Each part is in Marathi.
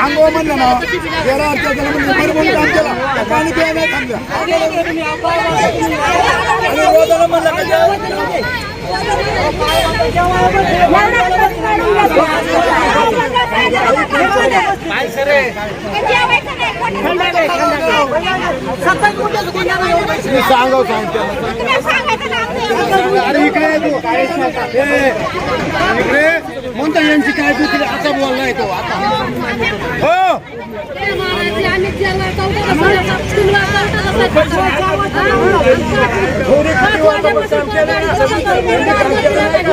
अंगो म्हणलं ना त्याला त्याला म्हणलं म्हणून काम केला पाणी पिया नाही थांबलं आणि रोजाला म्हणलं का सांगाव सांगतो अरे इकडे ये इकडे म्हणता यांची काय दुसरी असा बोललाय तो आता हो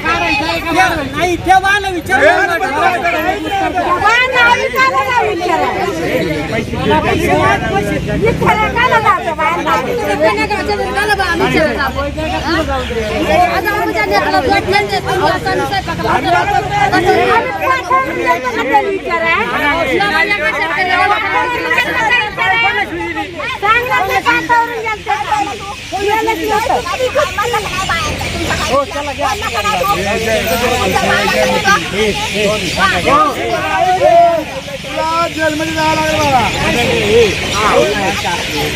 नाही तेव्हा ना विचार ए, अरे, पण काय करायचं? तुला जेलमध्ये जावं लागेल बाबा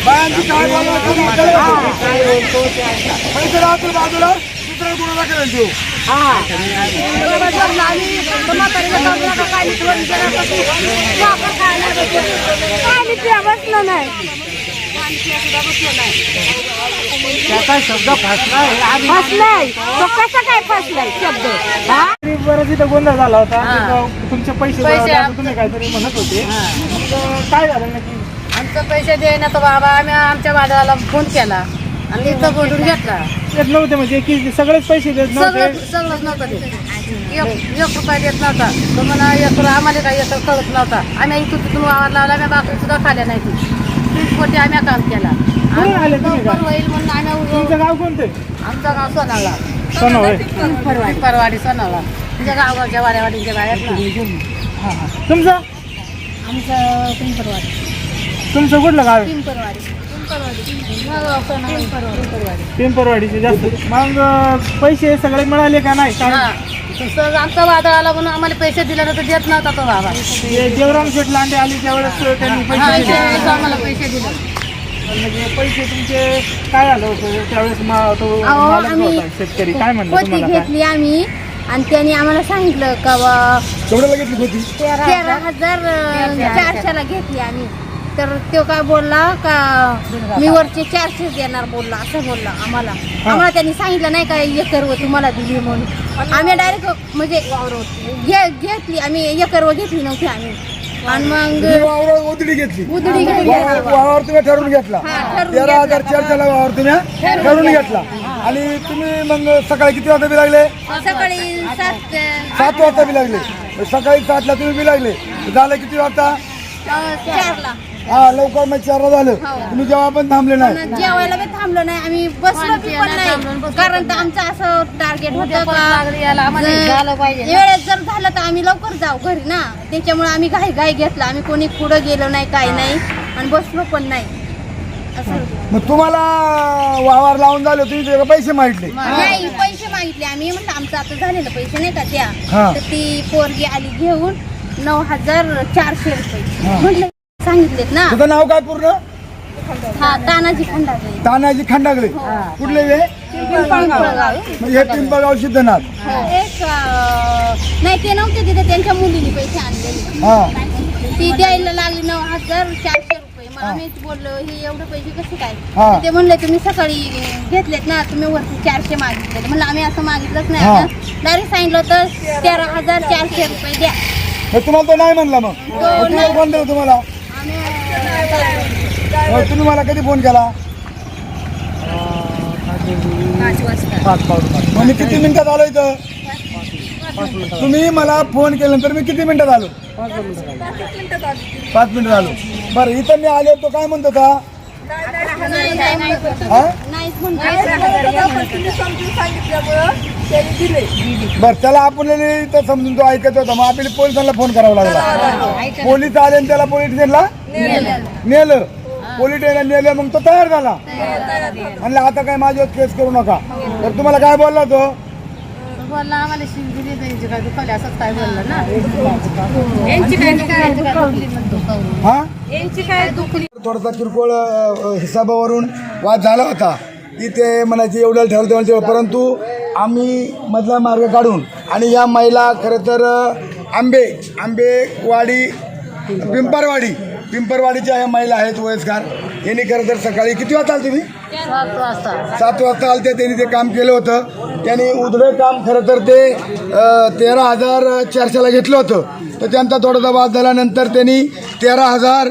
बायांची काय. पैसे राहतील बाजूला गुन्हा देऊ त्याचा शब्द फसला आहे. आम्ही फसलाय. तो कसा काय फसलाय? शब्द. हा? बरं तिथं गोंधळ झाला होता. तिथं तुमचे पैसे पैसे आम- तुम्ही काहीतरी म्हणत होते. मग काय झालं नक्की? आमचं पैसे देईना तर बाबा आम्ही आमच्या वादळाला फोन केला. आणि तिथं बोलून घेतला. येत नव्हते म्हणजे की सगळेच पैसे देत सगळं नव्हते सगळंच नव्हतं एक एक रुपया देत नव्हता. तो म्हणा एक रुपया आम्हाला काही एक कळत नव्हता. आम्ही इथून तिथून वावर लावला आम्ही बाकरी सुद्धा खाल्या नाही ती कोटी आम्ही काम केला. कुठे आले तुम्ही होईल म्हणून आम्ही उभं- तुमचं गाव कोणतं? आमचं गाव सोनाला सोनं होय. परवाडी परवाडी सोनाला तुझ्या गावगावच्या वाड्यावाडीच्या बाहेर ना. तुमचं? आमचं पिंपरवाडी. तुमचं कुठलं गाव? आहे? पिंपरवाडी. पिंपरवाडी. पिंपरवाडीचे जास्त. मग अं, पैसे सगळे मिळाले का नाही? काय हा. तसं आमचा वादळ आला म्हणून आम्हाला पैसे दिले तर देत नव्हता तो बाबा. ते देवराम शेठ लांडे आली त्यावेळेस त्यांनी पैसे दिले. आम्हाला पैसे दिले म्हणजे पैसे तुमचे काय झालं होतं? त्यावेळेस मा- तो अहो, मालक आम्ही होता शेतकरी. काय म्हणलं पोती तुम्हाला काय? घेतली आम्ही. आणि त्यांनी आम्हाला सांगितलं का बा केवढ्याला घेतली होती तेरा हजार. अं, चारशेला घेतली आम्ही. तर तो काय बोलला का मी वरचे चारशे देणार बोलला असं बोलला आम्हाला. आम्हाला त्यांनी सांगितलं नाही का एकर व तुम्हाला दिली म्हणून. आम्ही डायरेक्ट म्हणजे घे घेतली आम्ही एकर व घेतली नव्हती आम्ही. आणि मग तुम्ही वावर उधडी घेतली. उधडी घेतली. वावर वावर तुम्ही ठरवून घेतला. ठरवून तेरा हजार चारशेला वावर तुम्ही ठरवून घेतला. आणि तुम्ही मग सकाळी किती वाजता बी लागले? सकाळी सात वाजता बी लागले. सकाळी सातला तुम्ही बी लागले. झालं किती वाजता? अं, चारला. हा लवकर मग चारला झालं. तुम्ही जेव्हा पण थांबले नाही. पण जेवायला बी थांबलो नाही. आम्ही बसलो बी पण नाही. कारण तर आमचं असं टार्गेट होतं का आम्हाला जर- झालं पाहिजे वेळेत जर झालं तर आम्ही लवकर जाऊ घरी ना. त्याच्यामुळे आम्ही घाई घाई घेतला. आम्ही कोणी पुढं गेलो नाही काही नाही. आणि बसलो पण नाही. असं. मग तुम्हाला वावर लावून झाले तुम्ही त्याचे पैसे मागितले. नाही पैसे मागितले. आम्ही म्हणलं आमचं आता झालेलं पैसे नाही का त्या. हा. तर ती पोरगी आली घेऊन नऊ हजार चारशे रुपये. हा. सांगितलेत ना. तुझं नाव काय पूर्ण? हा तानाजी खंडागळे. तानाजी खंडागळे. कुठले वे पिंपळगाव. म्हणजे हे पिंपळगाव सिद्धनाथ. एक अं, नाही ते नव्हते तिथे त्यांच्या मुलीने पैसे आणलेले. हा. ती द्यायला लागली नऊ हजार चारशे रुपये. मग आम्ही बोललो हे एवढे पैसे कसे काय? हा. ते म्हणले तुम्ही सकाळी घेतलेत ना तुम्ही वरती चारशे मागितले म्हणलं आम्ही असं मागितलंच नाही हा. डायरेक्ट सांगितलं तर तेरा हजार चारशे रुपये द्या. मग तुम्हाला तो नाही म्हणला मग? तो मग तुम्ही नाही. कोण दिलं तुम्हाला? मग तुम्ही मला कधी फोन केला? मग मी किती मिनिटात आलो इथं? तुम्ही मला फोन केल्यानंतर मी किती मिनिटात आलो? पाच मिनिटात आलो. बरं इथं मी आलो तो काय म्हणतो का नाहीच म्हणतो बरं त्याला आपण इथं समजून तो ऐकत होता. मग आपल्याला पोलिसांना फोन करावा लागला. पोलीस आले आणि त्याला पोलीस स्टेशनला नेलं. पोलीस स्टेशनला नेलं मग तो तयार झाला. म्हणलं आता काय माझ्यावर केस करू नका. तर तुम्हाला काय बोलला तो? बोलला आम्हाला शिवगिरी द्यायची काय दुखावली असंच काय बोललं ना? यांची काय दुखावली? म्हणतो हा? यांची काय दुखली थोडासा किरकोळ हिसाबावरून वाद झाला होता. की ते म्हणायचे एवढं ठेवलं तेवढं ठेवलं. परंतु आम्ही मधला मार्ग काढून आणि या महिला खरं तर आंबे आंबेवाडी पिंपरवाडी पिंपरवाडीच्या ह्या महिला आहेत वयस्कार. यांनी खरं तर सकाळी किती वाजता आले तुम्ही? सात वाजता. सात वाजता आलते त्यांनी ते काम केलं होतं. त्यांनी उधळे काम खरं तर ते तेरा हजार चारशेला घेतलं होतं. तर त्यांचा थोडासा वाद झाल्यानंतर त्यांनी तेरा हजार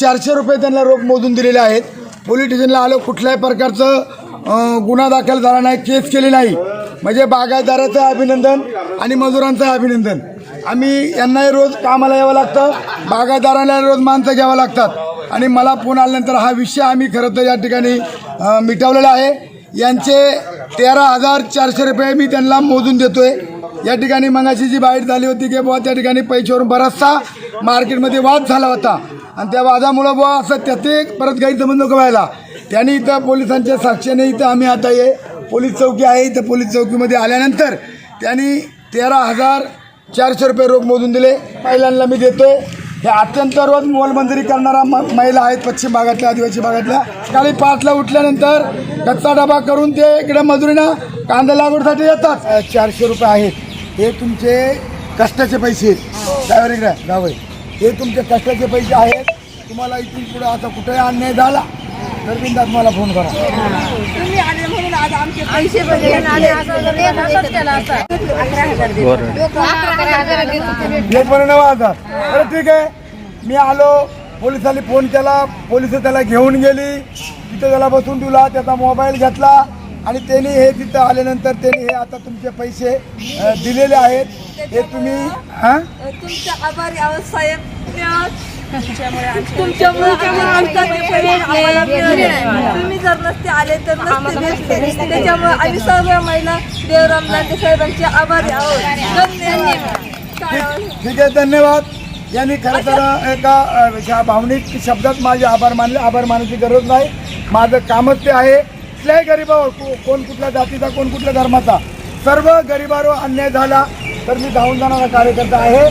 चारशे रुपये त्यांना रोख मोजून दिलेले आहेत. पोलीस स्टेशनला आलो कुठल्याही प्रकारचं गुन्हा दाखल झाला नाही केस केली नाही. म्हणजे बागायतदाराचं अभिनंदन आणि मजुरांचं अभिनंदन. आम्ही यांनाही रोज कामाला यावं लागतं बागायतदाराला रोज माणसं घ्यावं लागतात. आणि मला फोन आल्यानंतर हा विषय आम्ही खरं तर या ठिकाणी मिटवलेला आहे. यांचे तेरा हजार चारशे रुपये मी त्यांना मोजून देतोय. या ठिकाणी मगाशी जी बाईट झाली होती की बुवा त्या ठिकाणी पैशावरून बराचसा मार्केटमध्ये वाद झाला होता. आणि त्या वादामुळं बुवा असं त्याचे परत गैरसमज नको व्हायला. त्यांनी इथं पोलिसांच्या साक्षीने इथं आम्ही आता ये पोलीस चौकी आहे इथं पोलीस चौकीमध्ये आल्यानंतर त्यांनी तेरा हजार चारशे रुपये रोख मोजून दिले. महिलांना मी देतोय. हे अत्यंत रोज मोलमंजुरी करणारा म महिला आहेत पश्चिम भागातल्या आदिवासी भागातल्या. सकाळी पाचला उठल्यानंतर कच्चा डबा करून ते इकडे मजुरीनं कांदा लागवडीसाठी येतात. चारशे रुपये आहेत. हे तुमचे कष्टाचे पैसे आहेत. ड्रायव्हर इकडे जावय हे तुमचे कष्टाचे पैसे आहेत. तुम्हाला इथून पुढे आता कुठेही अन्याय झाला तर बिंदास मला फोन करा. तुम्ही आले म्हणून आज आमचे पैसे असंच केलं असं एक पण नऊ हजार बरं. ठीक आहे. मी आलो पोलिसांनी फोन केला. पोलीस त्याला घेऊन गेली. तिथं त्याला बसून दिला त्याचा मोबाईल घेतला. आणि त्यांनी हे तिथं आल्यानंतर त्यांनी हे आता तुमचे पैसे अ, दिलेले आहेत. हे तुम्ही हां? तुमच्या आभारी आहोत साहेब. तुमच्यामुळे आमचा. तुम्ही जर नसते आले तर नसते त्याच्यामुळे आम्ही सर्व महिला देवराम लांडे साहेबांचे आभारी आहोत. धन्यवाद. ठीक आहे धन्यवाद. यांनी खरं तर एका भावनिक शब्दात माझे आभार मानले आभार मानायची गरज नाही. माझं कामच ते आहे. कुठल्याही गरीबावर को- कोण कुठल्या जातीचा कोण कुठल्या धर्माचा. सर्व गरिबावर अन्याय झाला. तर मी धावून जाणारा कार्यकर्ता आहे.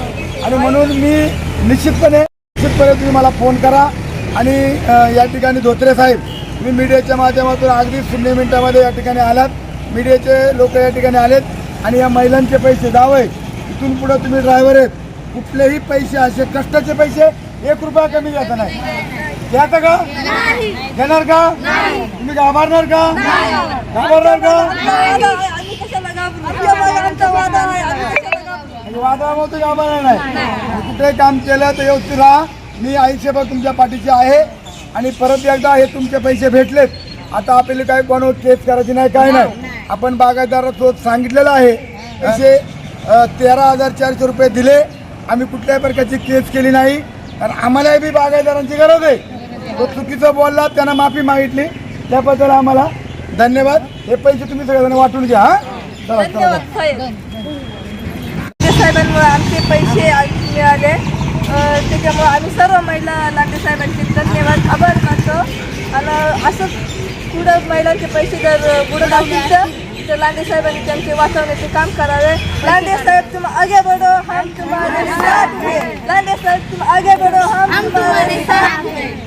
आणि म्हणून मी निश्चितपणे निश्चितपणे तुम्ही मला फोन करा. आणि या ठिकाणी धोत्रे साहेब तुम्ही मीडियाच्या माध्यमातून अगदी शून्य मिनिटामध्ये या ठिकाणी आलात. मीडियाचे लोक या ठिकाणी आलेत. आणि या महिलांचे पैसे दावे इथून पुढे तुम्ही ड्रायव्हर आहेत. कुठलेही पैसे असे कष्टाचे पैसे एक रुपया कमी घ्यायचा नाही. घ्यायचं का घेणार का? तुम्ही घाबरणार का? घाबरणार का? तुम्ही घाबरणार नाही? कुठे काम केलं तर व्यवस्थित राहा. मी आयुष्यभर तुमच्या पाठीशी आहे आणि परत एकदा हे तुमचे पैसे भेटलेत. आता आपल्याला काय कोणावर केस करायची नाही काय नाही. आपण बागायतदारासोबत सांगितलेलं आहे. असे तेरा हजार चारशे रुपये दिले. आम्ही कुठल्याही प्रकारची केस केली नाही. कारण आम्हालाही बी बागायतदारांची गरज आहे. तो चुकीचं बोलला त्यांना माफी मागितली. त्याबद्दल आम्हाला धन्यवाद. हे पैसे तुम्ही सगळेजण वाटून घ्या हा. चला चला साहेबांमुळे आमचे पैसे मिळाले. त्याच्यामुळं त्याच्यामुळे आम्ही सर्व महिला लाटे साहेबांचे धन्यवाद आभार मानतो. आणि असंच पुढं महिलांचे पैसे जर पुढं लागतील तर लांडे साहेबांनी त्यांचे वाचवण्याचे काम करावे. लांडे साहेब तुम आगे बढ़ो. हम तुम्हारे साथ लांडे साहेब तुम आगे बढ़ो. हम तुम्हारे साथ